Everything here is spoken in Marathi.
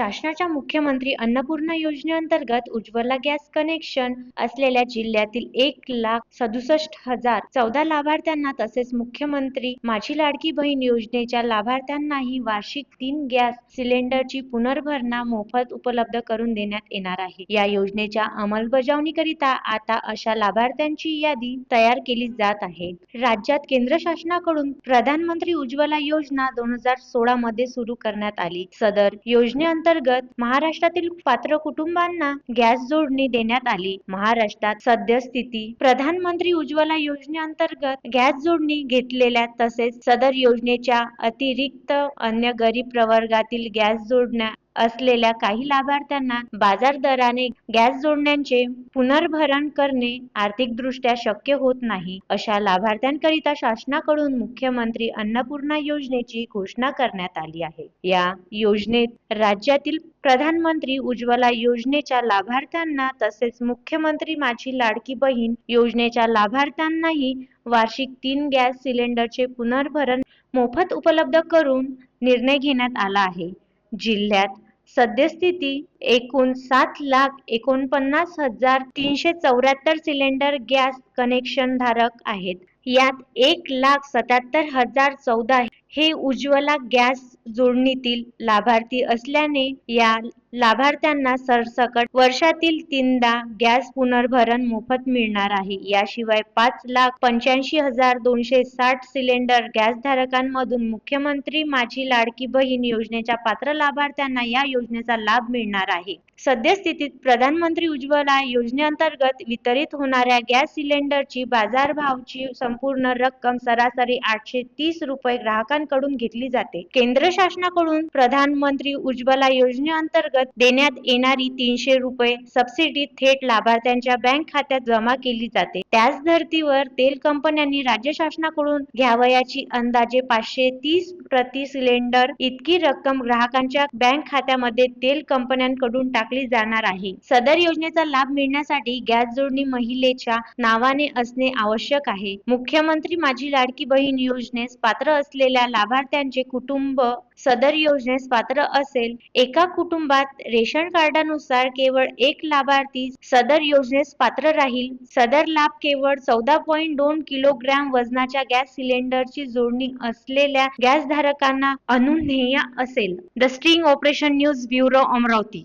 शासनाच्या मुख्यमंत्री अन्नपूर्णा योजनेअंतर्गत उज्ज्वला गॅस कनेक्शन असलेल्या जिल्ह्यातील एक लाख सदुसष्ट हजार चौदा लाभार्थ्यांना तसेच मुख्यमंत्री माझी लाडकी बहीण योजनेच्या लाभार्थ्यांनाही वार्षिक तीन गॅस सिलेंडरची पुनर्भरणा मोफत उपलब्ध करून देण्यात येणार आहे. या योजनेच्या अंमलबजावणीकरिता आता अशा लाभार्थ्यांची यादी तयार केली जात आहे. राज्यात केंद्र शासनाकडून प्रधानमंत्री उज्ज्वला योजना दोन हजार सोळा मध्ये सुरू करण्यात आली. सदर योजनेअंतर्गत महाराष्ट्रातील पात्र कुटुंबांना गॅस जोडणी देण्यात आली. महाराष्ट्रात सद्यस्थिती प्रधानमंत्री उज्ज्वला योजनेअंतर्गत गॅस जोडणी घेतलेल्या तसेच सदर योजनेच्या अतिरिक्त अन्य गरीब प्रवर्गातील गॅस जोडण्या असलेल्या काही लाभार्थ्यांना बाजार दराने गॅस जोडण्यांचे पुनर्भरण करणे आर्थिकदृष्ट्या शक्य होत नाही अशा लाभार्थ्यांकरिता शासनाकडून मुख्यमंत्री अन्नपूर्णा योजनेची घोषणा करण्यात आली आहे. या योजनेत राज्यातील प्रधानमंत्री उज्ज्वला योजनेच्या लाभार्थ्यांना तसेच मुख्यमंत्री माझी लाडकी बहीण योजनेच्या लाभार्थ्यांनाही वार्षिक तीन गॅस सिलेंडरचे पुनर्भरण मोफत उपलब्ध करून निर्णय घेण्यात आला आहे. जिल्ह्यात सद्यस्थिती एकूण सात लाख एकोणपन्नास हजार तीनशे चौऱ्याहत्तर सिलेंडर गॅस कनेक्शन धारक आहेत. यात एक लाख सत्याहत्तर हजार चौदा हे उज्ज्वला गॅस जोडणीतील लाभार्थी असल्याने या लाभार्थ्यांना सरसकट वर्षातील तीनदा गॅस पुनर्भरण मोफत मिळणार आहे. याशिवाय पाच लाख पंच्याऐंशी हजार दोनशे साठ सिलेंडर गॅस धारकांमधून मुख्यमंत्री माझी लाडकी बहीण योजनेच्या पात्र लाभार्थ्यांना या योजनेचा लाभ मिळणार आहे. सद्यस्थितीत प्रधानमंत्री उज्ज्वला योजनेअंतर्गत वितरित होणाऱ्या गॅस सिलेंडरची बाजारभावची संपूर्ण रक्कम सरासरी आठशे तीस रुपये ग्राहकांकडून घेतली जाते. केंद्र शासनाकडून प्रधानमंत्री उज्ज्वला योजनेअंतर्गत देण्यात येणारी तीनशे रुपये सबसिडी थेट लाभार्थ्यांच्या बँक खात्यात जमा केली जाते. त्याच धर्तीवर तेल कंपन्यांनी राज्य शासनाकडून घ्यावयाची अंदाजे पाचशे तीस प्रति सिलेंडर इतकी रक्कम ग्राहकांच्या बँक खात्यामध्ये तेल कंपन्यांकडून टाकली जाणार आहे. सदर योजनेचा लाभ मिळण्यासाठी गॅस जोडणी महिलेच्या नावाने असणे आवश्यक आहे. मुख्यमंत्री माझी लाडकी बहीण योजनेस पात्र असलेल्या लाभार्थ्यांचे कुटुंब सदर योजनेस पात्र असेल एका कुटुंबात रेशन कार्डानुसार केवळ एक लाभार्थी सदर योजनेस पात्र राहील. सदर लाभ केवळ चौदा पॉईंट दोन किलोग्रॅम वजनाच्या गॅस सिलेंडरची जोडणी असलेल्या गॅस धारकांना अनुज्ञेय असेल. The string operation news bureau Amravati.